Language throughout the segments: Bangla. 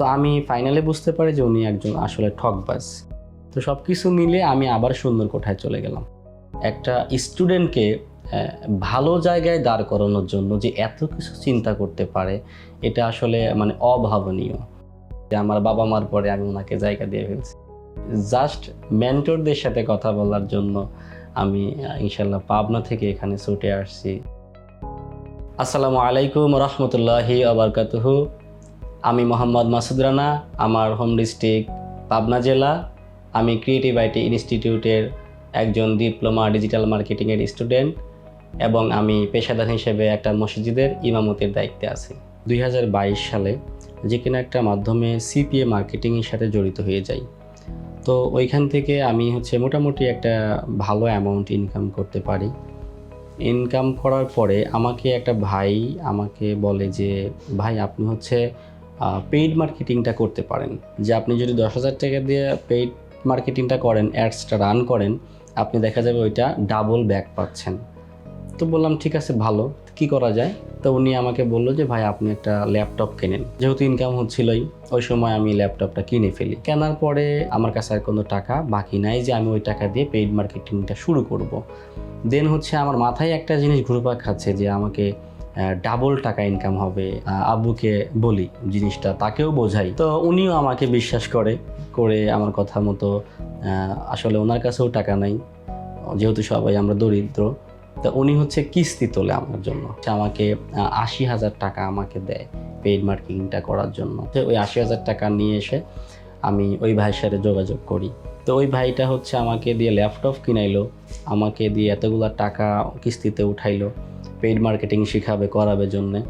তো আমি ফাইনালি বুঝতে পারি যে উনি একজন আসলে ঠকবাজ তো সব কিছু মিলে আমি আবার সুন্দর কোঠায় চলে গেলাম। একটা স্টুডেন্টকে ভালো জায়গায় দাঁড় করানোর জন্য যে এত কিছু চিন্তা করতে পারে, এটা আসলে মানে অভাবনীয়। যে আমার বাবা মার পরে আমি ওনাকে জায়গা দিয়ে ফেলছি। জাস্ট মেন্টরদের সাথে কথা বলার জন্য আমি ইনশাল্লাহ পাবনা থেকে এখানে ছুটে আসছি। আসসালামু আলাইকুম রহমতুল্লাহি আবরকাতুহু আমি মোহাম্মদ মাসুদ রানা, আমার হোম ডিস্ট্রিক্ট পাবনা জেলা। আমি ক্রিয়েটিভ আইটি ইনস্টিটিউটের একজন ডিপ্লোমা ডিজিটাল মার্কেটিংয়ের স্টুডেন্ট এবং আমি পেশাদার হিসেবে একটা মসজিদের ইমামতির দায়িত্বে আছি। দুই হাজার বাইশ সালে যে কোনো একটা মাধ্যমে সিপিএ মার্কেটিংয়ের সাথে জড়িত হয়ে যাই। তো ওইখান থেকে আমি হচ্ছে মোটামুটি একটা ভালো অ্যামাউন্ট ইনকাম করতে পারি। ইনকাম করার পরে আমাকে একটা ভাই আমাকে বলে যে, ভাই, আপনি হচ্ছে পেইড মার্কেটিংটা করতে পারেন। যে আপনি যদি দশ হাজার টাকা দিয়ে পেইড মার্কেটিংটা করেন অ্যাডসটা রান করেন, আপনি দেখা যাবে ওইটা ডাবল ব্যাক পাচ্ছেন। তো বললাম, ঠিক আছে, ভালো, কি করা যায়? তো উনি আমাকে বলল যে, ভাই, আপনি একটা ল্যাপটপ কেনেন। যেহেতু ইনকাম হচ্ছিলই, ওই সময় আমি ল্যাপটপটা কিনে ফেলি। কেনার পরে আমার কাছে আর কোনো টাকা বাকি নাই যে আমি ওই টাকা দিয়ে পেইড মার্কেটিংটা শুরু করব। দেন হচ্ছে আমার মাথায় একটা জিনিস ঘুরপাক খাচ্ছে যে আমাকে ডাবল টাকা ইনকাম হবে আব্বুকে বলি জিনিসটা, তাকেও বোঝাই। তো উনিও আমাকে বিশ্বাস করে করে আমার কথা মতো আসলে ওনার কাছেও টাকা নাই, যেহেতু সবাই আমরা দরিদ্র। তো উনি হচ্ছে কিস্তি তোলে আমার জন্য। আমাকে আশি হাজার টাকা আমাকে দেয় পেইড মার্কেটিংটা করার জন্য। তো ওই আশি হাজার টাকা নিয়ে এসে আমি ওই ভাইয়ের সাথে যোগাযোগ করি। তো ওই ভাইটা হচ্ছে আমাকে দিয়ে ল্যাপটপ কিনাইলো, আমাকে দিয়ে এতগুলা টাকা কিস্তিতে উঠাইলো। পেইড মার্কেটিং শিখাবে, করাবে জন্যে।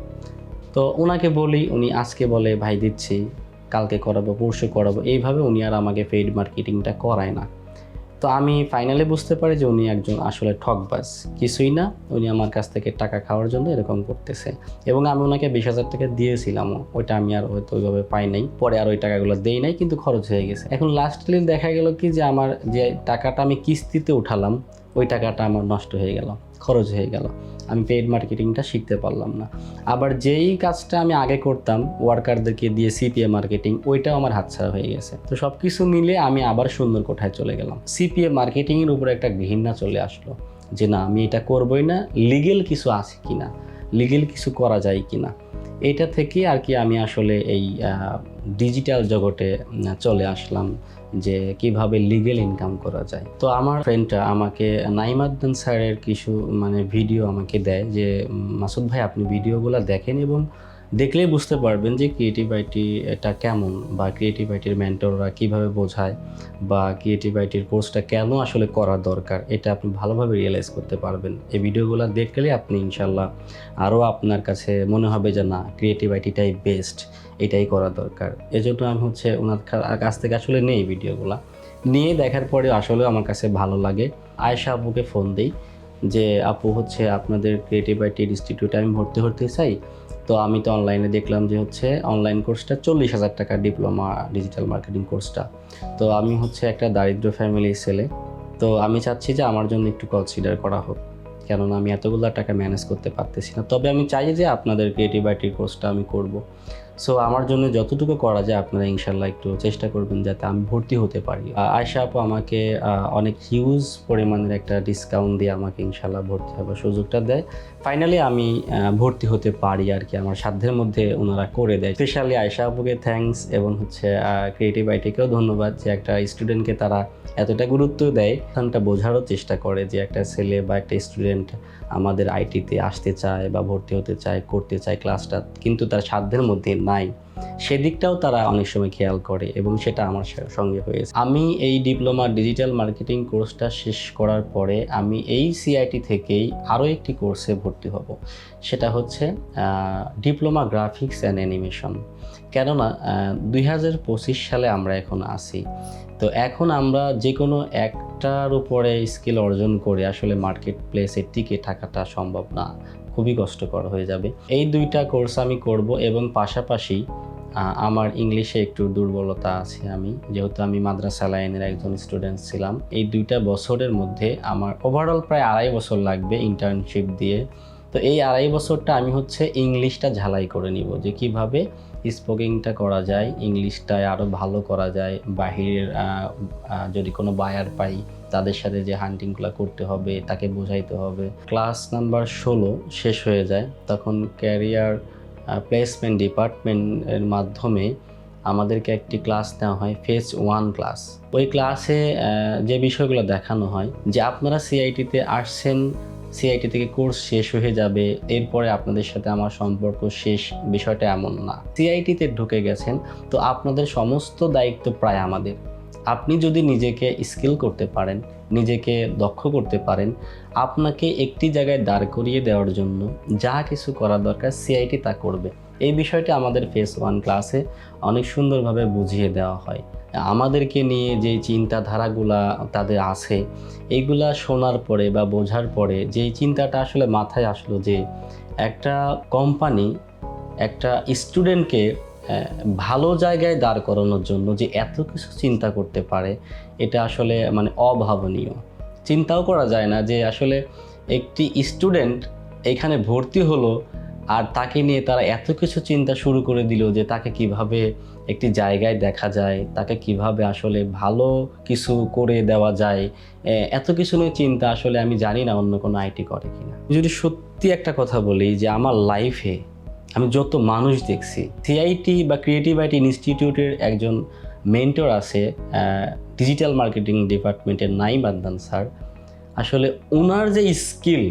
তো ওনাকে বলি, উনি আজকে বলে, ভাই, দিচ্ছি, কালকে করাবো, পরশু করাবো। এইভাবে উনি আর আমাকে পেইড মার্কেটিংটা করায় না। তো আমি ফাইনালি বুঝতে পারি যে উনি একজন আসলে ঠকবাজ। কিছুই না, উনি আমার কাছ থেকে টাকা খাওয়ার জন্য এরকম করতেছে। এবং আমি ওনাকে বিশ হাজার টাকা দিয়েছিলামও, ওইটা আমি আর হয়তো ওইভাবে পাই নাই। পরে আর ওই টাকাগুলো দেই নাই, কিন্তু খরচ হয়ে গেছে। এখন লাস্টলি দেখা গেল কি যে আমার যে টাকাটা আমি কিস্তিতে উঠালাম, ওই টাকাটা আমার নষ্ট হয়ে গেল, খরচ হয়ে গেল। আমি পেইড মার্কেটিংটা শিখতে পারলাম না। আবার যেই কাজটা আমি আগে করতাম ওয়ার্কারদেরকে দিয়ে সিপিএ মার্কেটিং ওইটাও আমার হাতছাড়া হয়ে গেছে। তো সব কিছু মিলে আমি আবার সুন্দর কোঠায় চলে গেলাম। সিপিএ মার্কেটিংয়ের উপরে একটা ঘৃণা চলে আসলো, যে না, আমি এটা করবই না লিগেল কিছু আছে কি না লিগেল কিছু করা যায় কি না এটা থেকে আর কি আমি আসলে এই ডিজিটাল জগতে চলে আসলাম যে কীভাবে লিগেল ইনকাম করা যায়। তো আমার ফ্রেন্ডটা আমাকে নাইমাদ্দিন স্যারের কিছু মানে ভিডিও আমাকে দেয় যে মাসুদ ভাই আপনি ভিডিওগুলো দেখেন এবং দেখলেই বুঝতে পারবেন যে ক্রিয়েটিভ আইটি এটা কেমন বা ক্রিয়েটিভ আইটির মেন্টররা কীভাবে বোঝায় বা ক্রিয়েটিভ আইটির কোর্সটা কেন আসলে করা দরকার, এটা আপনি ভালোভাবে রিয়েলাইজ করতে পারবেন। এই ভিডিওগুলো দেখলে আপনি ইনশাল্লাহ আরও আপনার কাছে মনে হবে যে না ক্রিয়েটিভ আইটিটাই বেস্ট এটাই করা দরকার। এজন্য আমি হচ্ছে ওনার কাছ থেকে আসলে নেই ভিডিওগুলো। নিয়ে দেখার পরে আসলে আমার কাছে ভালো লাগে। আয়েশা আপুকে ফোন দিই যে, আপু, হচ্ছে আপনাদের ক্রিয়েটিভ আইটি ইনস্টিটিউটে আমি ভর্তি হতে চাই। তো আমি তো অনলাইনে দেখলাম যে হচ্ছে অনলাইন কোর্সটা চল্লিশ হাজার টাকা ডিপ্লোমা ডিজিটাল মার্কেটিং কোর্সটা তো আমি হচ্ছে একটা দারিদ্র ফ্যামিলির ছেলে। তো আমি চাচ্ছি যে আমার জন্য একটু কনসিডার করা হোক। কেননা আমি এতগুলো টাকা ম্যানেজ করতে পারতেছি না। তবে আমি চাই যে আপনাদের ক্রিয়েটিভ আইটির কোর্সটা আমি করব। সো আমার জন্য যতটুকু করা যায় আপনারা ইনশাল্লাহ একটু চেষ্টা করবেন যাতে আমি ভর্তি হতে পারি। আয়শা আপু আমাকে অনেক হিউজ পরিমাণের একটা ডিসকাউন্ট দিয়ে আমাকে ইনশাল্লাহ ভর্তি হওয়ার সুযোগটা দেয়। ফাইনালি আমি ভর্তি হতে পারি আর কি, আমার সাধ্যের মধ্যে ওনারা করে দেয়। স্পেশালি আয়শা আপুকে থ্যাঙ্কস এবং হচ্ছে ক্রিয়েটিভ আইটিকেও ধন্যবাদ যে একটা স্টুডেন্টকে তারা এতটা গুরুত্ব দেয়। এখানটা বোঝারও চেষ্টা করে যে একটা ছেলে বা একটা স্টুডেন্ট আমাদের আইটিতে আসতে চায় বা ভর্তি হতে চায়, করতে চায় ক্লাসটা কিন্তু তার সাধ্যের মধ্যে নাই। সেদিকটাও তারা অনেক সময় খেয়াল করে এবং সেটা আমার সঙ্গে হয়েছে। আমি এই ডিপ্লোমা ডিজিটাল মার্কেটিং কোর্সটা শেষ করার পরে আমি এই সিআইটি থেকেই আরও একটি কোর্সে ভর্তি হব। সেটা হচ্ছে ডিপ্লোমা গ্রাফিক্স অ্যান্ড অ্যানিমেশন। কেননা দুই হাজার পঁচিশ সালে আমরা এখন আছি। তো এখন আমরা যে কোনো একটার উপরে স্কিল অর্জন করে আসলে মার্কেট প্লেসে টিকে থাকাটা সম্ভব না। খুবই কষ্টকর হয়ে যাবে। এই দুইটা কোর্স আমি করব এবং পাশাপাশি আমার ইংলিশে একটু দুর্বলতা আছে আমি। যেহেতু আমি মাদ্রাসা লাইনের একজন স্টুডেন্ট ছিলাম। এই দুইটা বছরের মধ্যে আমার ওভারঅল প্রায় আড়াই বছর লাগবে ইন্টার্নশিপ দিয়ে। তো এই আড়াই বছরটা আমি হচ্ছে ইংলিশটা ঝালাই করে নিব যে কীভাবে স্পোকিংটা করা যায় ইংলিশটায় আরও ভালো করা যায়, বাহিরের যদি কোনো বায়ার পাই তাদের সাথে যে হান্টিংগুলো করতে হবে, তাকে বোঝাইতে হবে। ক্লাস নাম্বার ষোলো শেষ হয়ে যায়, তখন ক্যারিয়ার প্লেসমেন্ট ডিপার্টমেন্টের মাধ্যমে আমাদেরকে একটি ক্লাস নেওয়া হয় ফেজ ওয়ান ক্লাস ওই ক্লাসে যে বিষয়গুলো দেখানো হয়, যে আপনারা সিআইটিতে আসছেন সিআইটি থেকে কোর্স শেষ হয়ে যাবে, এরপরে আপনাদের সাথে আমার সম্পর্ক শেষ বিষয়টা এমন না। সিআইটিতে ঢুকে গেছেন, তো আপনাদের সমস্ত দায়িত্ব প্রায় আমাদের। আপনি যদি নিজেকে স্কিল করতে পারেন, নিজেকে দক্ষ করতে পারেন, আপনাকে একটি জায়গায় দাঁড় করিয়ে দেওয়ার জন্য যা কিছু করা দরকার সিআইটি তা করবে। এই বিষয়টি আমাদের ফেস ওয়ান ক্লাসে অনেক সুন্দরভাবে বুঝিয়ে দেওয়া হয়। আমাদেরকে নিয়ে যে চিন্তাধারাগুলা তাদের আছে এইগুলা শোনার পরে বা বোঝার পরে যে চিন্তাটা আসলে মাথায় আসলো যে একটা কোম্পানি একটা স্টুডেন্টকে ভালো জায়গায় দাঁড় করানোর জন্য যে এত কিছু চিন্তা করতে পারে, এটা আসলে মানে অভাবনীয়। চিন্তাও করা যায় না যে আসলে একটি স্টুডেন্ট এখানে ভর্তি হলো আর তাকে নিয়ে তারা এত কিছু চিন্তা শুরু করে দিল যে তাকে কীভাবে একটি জায়গায় দেখা যায়, তাকে কীভাবে আসলে ভালো কিছু করে দেওয়া যায় এত কিছু নিয়ে চিন্তা আসলে আমি জানি না অন্য কোনো আইটি করে কিনা। যদি সত্যি একটা কথা বলি যে আমার লাইফে আমি যত মানুষ দেখছি সিআইটি বা ক্রিয়েটিভ আইটি ইনস্টিটিউটের একজন মেন্টর আছে ডিজিটাল মার্কেটিং ডিপার্টমেন্টের নাইম আদনান স্যার। আসলে ওনার যে স্কিল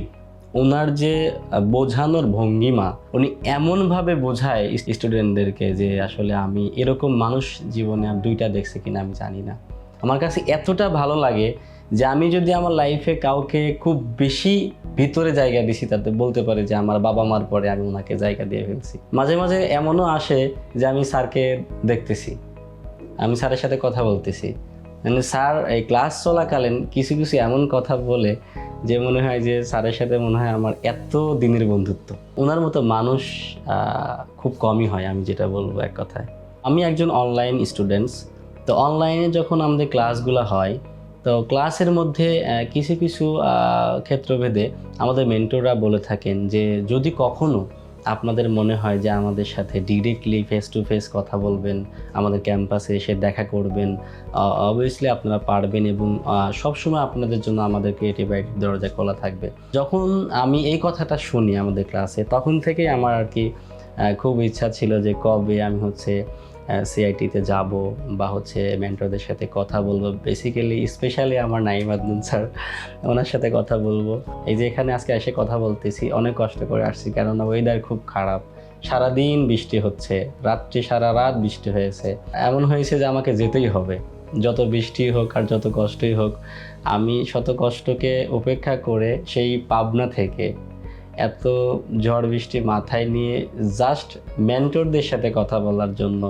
ওনার যে বোঝানোর ভঙ্গিমা, উনি এমনভাবে বোঝায় স্টুডেন্টদেরকে যে আসলে আমি এরকম মানুষ জীবনে দুইটা দেখছি কিনা আমি জানি না। আমার কাছে এতটা ভালো লাগে যে আমি যদি আমার লাইফে কাউকে খুব বেশি ভিতরে জায়গা দিছি তাতে বলতে পারে যে আমার বাবা মার পরে আমি ওনাকে জায়গা দিয়ে ফেলছি। মাঝে মাঝে এমনও আসে যে আমি স্যারকে দেখতেছি, আমি স্যারের সাথে কথা বলতেছি। মানে স্যার এই ক্লাস চলাকালীন কিছু কিছু এমন কথা বলে যে মনে হয় যে স্যারের সাথে মনে হয় আমার এত দিনের বন্ধুত্ব। ওনার মতো মানুষ খুব কমই হয় আমি যেটা বলব এক কথায়। আমি একজন অনলাইন স্টুডেন্টস তো অনলাইনে যখন আমাদের ক্লাসগুলো হয় তো ক্লাসের মধ্যে কিছু কিছু ক্ষেত্রভেদে আমাদের মেন্টররা বলে থাকেন যে, যদি কখনো আপনাদের মনে হয় যে আমাদের সাথে ডিরেক্টলি ফেস টু ফেস কথা বলবেন, আমাদের ক্যাম্পাসে এসে দেখা করবেন অবভিয়াসলি আপনারা পারবেন এবং সবসময় আপনাদের জন্য আমাদের ক্রিয়েটিভ আইটির দরজা খোলা থাকবে। যখন আমি এই কথাটা শুনি আমাদের ক্লাসে তখন থেকেই আমার আর কি খুব ইচ্ছা ছিল যে কবে আমি হচ্ছে সিআইটিতে যাব বা হচ্ছে মেন্টরদের সাথে কথা বলব। বেসিক্যালি স্পেশালি আমার নাইম আদনান স্যার, ওনার সাথে কথা বলব। এই যে এখানে আজকে এসে কথা বলতেছি, অনেক কষ্ট করে আসছি কেননা ওয়েদার খুব খারাপ। সারাদিন বৃষ্টি হচ্ছে, রাত্রি সারা রাত বৃষ্টি হয়েছে। এমন হয়েছে যে আমাকে যেতেই হবে। যত বৃষ্টি হোক আর যত কষ্টই হোক, আমি শত কষ্টকে উপেক্ষা করে সেই পাবনা থেকে এত ঝড় বৃষ্টি মাথায় নিয়ে জাস্ট মেন্টরদের সাথে কথা বলার জন্য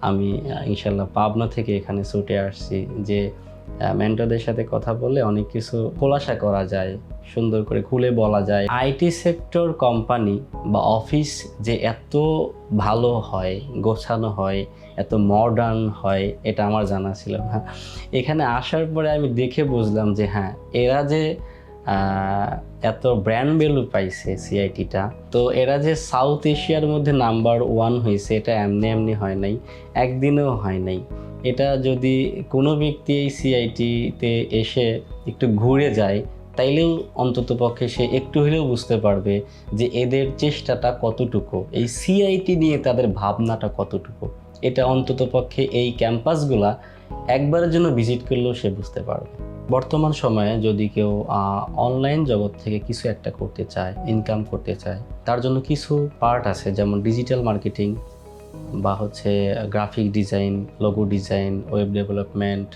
আমি ইনশাল্লাহ পাবনা থেকে এখানে ছুটে আসছি যে মেন্টরদের সাথে কথা বলে অনেক কিছু খোলাসা করা যায়, সুন্দর করে খুলে বলা যায়। আইটি সেক্টর কোম্পানি বা অফিস যে এত ভালো হয়, গোছানো হয়, এত মডার্ন হয়, এটা আমার জানা ছিল না। এখানে আসার পরে আমি দেখে বুঝলাম যে হ্যাঁ এরা যে এত ব্র্যান্ড ভ্যালু পাইছে সিআইটিটা তো এরা যে সাউথ এশিয়ার মধ্যে নাম্বার ওয়ান হয়েছে এটা এমনি এমনি হয় নাই, একদিনেও হয় নাই। এটা যদি কোনো ব্যক্তি এই সিআইটিতে এসে একটু ঘুরে যায়, তাইলেও অন্তত পক্ষে সে একটু হলেও বুঝতে পারবে যে এদের চেষ্টাটা কতটুকু, এই সিআইটি নিয়ে তাদের ভাবনাটা কতটুকু। এটা অন্তত পক্ষে এই ক্যাম্পাসগুলা একবারের জন্য ভিজিট করলেও সে বুঝতে পারবে। বর্তমান সময়ে যদি কেউ অনলাইন জগৎ থেকে কিছু একটা করতে চায় ইনকাম করতে চায়, তার জন্য কিছু পার্ট আছে, যেমন ডিজিটাল মার্কেটিং বা হচ্ছে graphic design logo design web development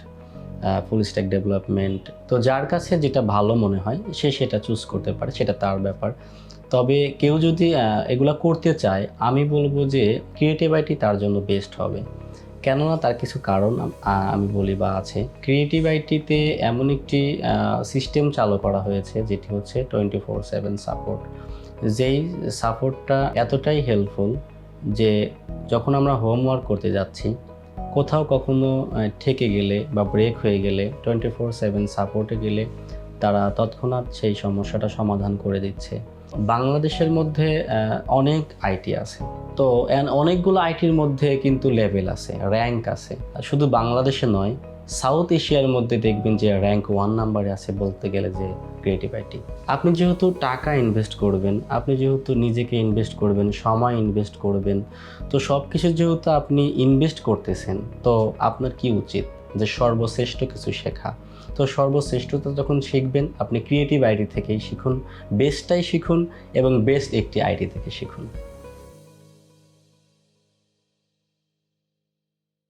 full stack development তো যার কাছে যেটা ভালো মনে হয়, সে সেটা চুজ করতে পারে, সেটা তার ব্যাপার। তবে কেউ যদি এগুলা করতে চায়, আমি বলব যে ক্রিয়েটিভ আইটি তার জন্য বেস্ট হবে। কেননা তার কিছু কারণ আমি বলি বা আছে। ক্রিয়েটিভ আইটিতে এমন একটি সিস্টেম চালু করা হয়েছে যেটি হচ্ছে টোয়েন্টি ফোর সেভেন সাপোর্ট যেই সাপোর্টটা এতটাই হেল্পফুল যে যখন আমরা হোমওয়ার্ক করতে যাচ্ছি, কোথাও কখনো ঠেকে গেলে বা ব্রেক হয়ে গেলে টোয়েন্টি ফোর সেভেন সাপোর্টে গেলে তারা তৎক্ষণাৎ সেই সমস্যাটা সমাধান করে দিচ্ছে। বাংলাদেশের মধ্যে অনেক আইটি আছে। তো অনেকগুলো আইটির মধ্যে কিন্তু লেভেল আছে র্যাঙ্ক আছে। শুধু বাংলাদেশে নয় সাউথ এশিয়ার মধ্যে দেখবেন যে র্যাঙ্ক ওয়ান নাম্বারে আছে বলতে গেলে যে ক্রিয়েটিভ আইটি আপনি যেহেতু টাকা ইনভেস্ট করবেন, আপনি যেহেতু নিজেকে ইনভেস্ট করবেন, সময় ইনভেস্ট করবেন, তো সব কিছু যেহেতু আপনি ইনভেস্ট করতেছেন, তো আপনার কি উচিত? যে সর্বশ্রেষ্ঠ কিছু শেখা। তো সর্বশ্রেষ্ঠতা যখন শিখবেন, আপনি ক্রিয়েটিভ আইডি থেকেই শিখুন বেস্টটাই শিখুন এবং বেস্ট একটি আইডি থেকে শিখুন।